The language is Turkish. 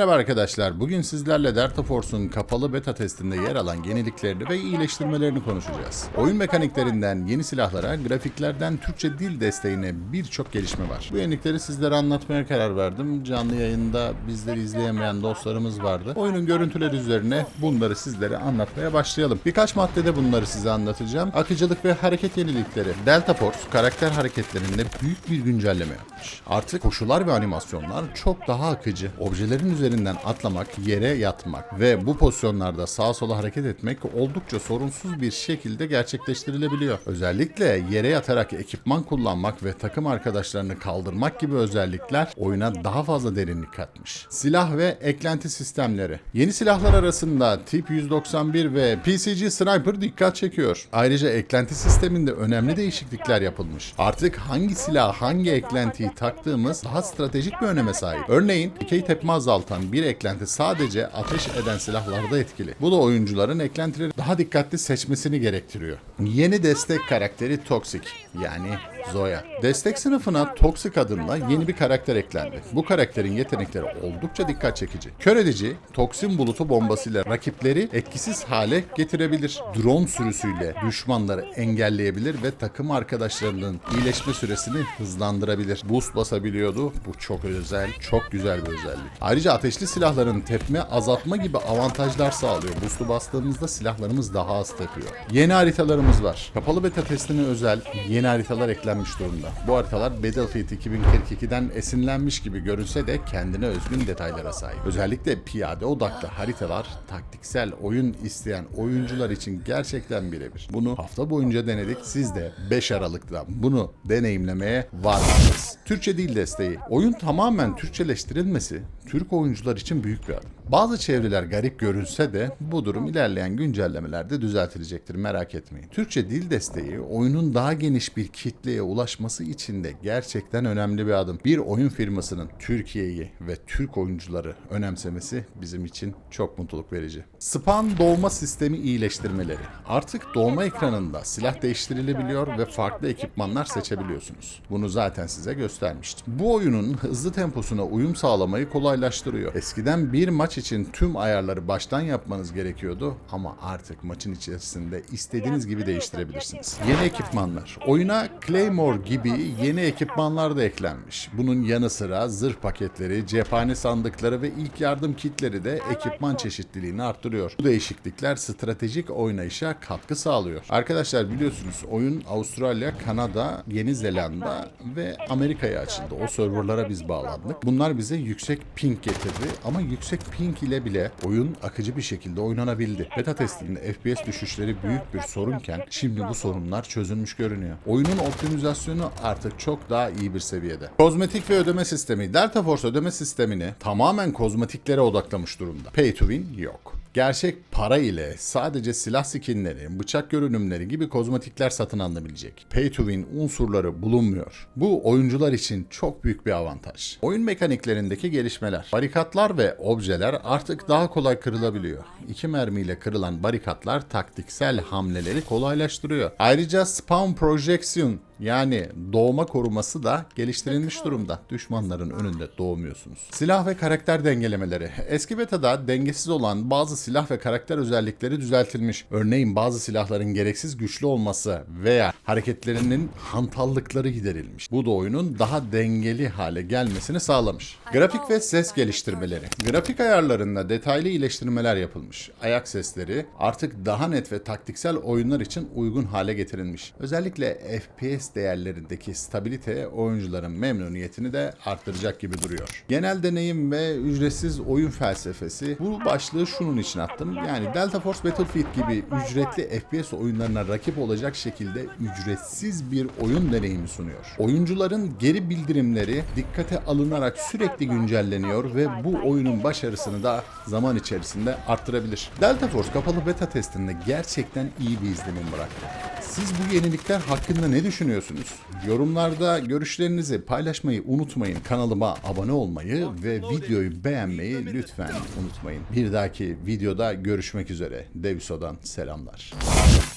Merhaba arkadaşlar. Bugün sizlerle Delta Force'un kapalı beta testinde yer alan yeniliklerini ve iyileştirmelerini konuşacağız. Oyun mekaniklerinden yeni silahlara, grafiklerden Türkçe dil desteğine birçok gelişme var. Bu yenilikleri sizlere anlatmaya karar verdim. Canlı yayında bizleri izleyemeyen dostlarımız vardı. Oyunun görüntüleri üzerine bunları sizlere anlatmaya başlayalım. Birkaç maddede bunları size anlatacağım. Akıcılık ve hareket yenilikleri. Delta Force karakter hareketlerinde büyük bir güncelleme yapmış. Artık koşular ve animasyonlar çok daha akıcı. Objelerin üzerinden atlamak, yere yatmak ve bu pozisyonlarda sağa sola hareket etmek oldukça sorunsuz bir şekilde gerçekleştirilebiliyor. Özellikle yere yatarak ekipman kullanmak ve takım arkadaşlarını kaldırmak gibi özellikler oyuna daha fazla derinlik katmış. Silah ve eklenti sistemleri. Yeni silahlar arasında Tip 191 ve PCG Sniper dikkat çekiyor. Ayrıca eklenti sisteminde önemli değişiklikler yapılmış. Artık hangi silah hangi eklentiyi taktığımız daha stratejik bir öneme sahip. Örneğin dikey tepme azaltan bir eklenti sadece ateş eden silahlarda etkili. Bu da oyuncuların eklentileri daha dikkatli seçmesini gerektiriyor. Yeni destek karakteri Toxic yani Zoya. Destek sınıfına Toxic adında yeni bir karakter eklendi. Bu karakterin yetenekleri oldukça dikkat çekici. Kör edici, toksin bulutu bombasıyla rakipleri etkisiz hale getirebilir. Drone sürüsüyle düşmanları engelleyebilir ve takım arkadaşlarının iyileşme süresini hızlandırabilir. Boost basabiliyordu. Bu çok özel, çok güzel bir özellik. Ayrıca ateşli silahların tepme azaltma gibi avantajlar sağlıyor. Boost'u bastığımızda silahlarımız daha az tepiyor. Yeni haritalarımız var. Kapalı beta testine özel yeni haritalar eklenmiş durumda. Bu haritalar Battlefield 2042'den esinlenmiş gibi görünse de kendine özgün detaylara sahip. Özellikle piyade odaklı haritalar taktiksel oyun isteyen oyuncular için gerçekten birebir. Bunu hafta boyunca denedik. Siz de 5 Aralık'ta bunu deneyimlemeye varsınız. Türkçe dil desteği. Oyun tamamen Türkçeleştirilmesi Türk oyuncular için büyük bir adım. Bazı çevreler garip görünse de bu durum ilerleyen güncellemelerde düzeltilecektir merak etmeyin. Türkçe dil desteği oyunun daha geniş bir kitleye ulaşması için de gerçekten önemli bir adım. Bir oyun firmasının Türkiye'yi ve Türk oyuncuları önemsemesi bizim için çok mutluluk verici. Spam doğma sistemi iyileştirmeleri. Artık doğma ekranında silah değiştirilebiliyor ve farklı ekipmanlar seçebiliyorsunuz. Bunu zaten size göstermiştim. Bu oyunun hızlı temposuna uyum sağlamayı kolaylaştırıyor. Eskiden bir maç için tüm ayarları baştan yapmanız gerekiyordu ama artık maçın içerisinde istediğiniz gibi değiştirebilirsiniz. Yeni ekipmanlar. Oyuna Claymore gibi yeni ekipmanlar da eklenmiş. Bunun yanı sıra zırh paketleri, cephane sandıkları ve ilk yardım kitleri de ekipman çeşitliliğini arttırıyor. Bu değişiklikler stratejik oynayışa katkı sağlıyor. Arkadaşlar biliyorsunuz oyun Avustralya, Kanada, Yeni Zelanda ve Amerika'ya açıldı. O serverlara biz bağlandık. Bunlar bize yüksek ping getirdi ama yüksek ping ile bile oyun akıcı bir şekilde oynanabildi. Beta testinde FPS düşüşleri büyük bir sorunken şimdi bu sorunlar çözülmüş görünüyor. Oyunun optimizasyonu artık çok daha iyi bir seviyede. Kozmetik ve ödeme sistemi. Delta Force ödeme sistemini tamamen kozmetiklere odaklamış durumda. Pay to win yok. Gerçek para ile sadece silah skinleri, bıçak görünümleri gibi kozmetikler satın alınabilecek. Pay to win unsurları bulunmuyor. Bu oyuncular için çok büyük bir avantaj. Oyun mekaniklerindeki gelişmeler. Barikatlar ve objeler artık daha kolay kırılabiliyor. İki mermiyle kırılan barikatlar taktiksel hamleleri kolaylaştırıyor. Ayrıca spawn projection yani doğma koruması da geliştirilmiş durumda. Düşmanların önünde doğmuyorsunuz. Silah ve karakter dengelemeleri. Eski betada dengesiz olan bazı silah ve karakter özellikleri düzeltilmiş. Örneğin bazı silahların gereksiz güçlü olması veya hareketlerinin hantallıkları giderilmiş. Bu da oyunun daha dengeli hale gelmesini sağlamış. Grafik ve ses geliştirmeleri. Grafik ayarlarında detaylı iyileştirmeler yapılmış. Ayak sesleri artık daha net ve taktiksel oyunlar için uygun hale getirilmiş. Özellikle FPS değerlerindeki stabilite oyuncuların memnuniyetini de arttıracak gibi duruyor. Genel deneyim ve ücretsiz oyun felsefesi bu başlığı şunun için attım. Yani Delta Force Battlefield gibi ücretli FPS oyunlarına rakip olacak şekilde ücretsiz bir oyun deneyimi sunuyor. Oyuncuların geri bildirimleri dikkate alınarak sürekli güncelleniyor ve bu oyunun başarısını da zaman içerisinde arttırabilir. Delta Force kapalı beta testinde gerçekten iyi bir izlenim bıraktı. Siz bu yenilikler hakkında ne düşünüyorsunuz? Yorumlarda görüşlerinizi paylaşmayı unutmayın. Kanalıma abone olmayı ve videoyu beğenmeyi lütfen unutmayın. Bir dahaki videoda görüşmek üzere. Deviso'dan selamlar.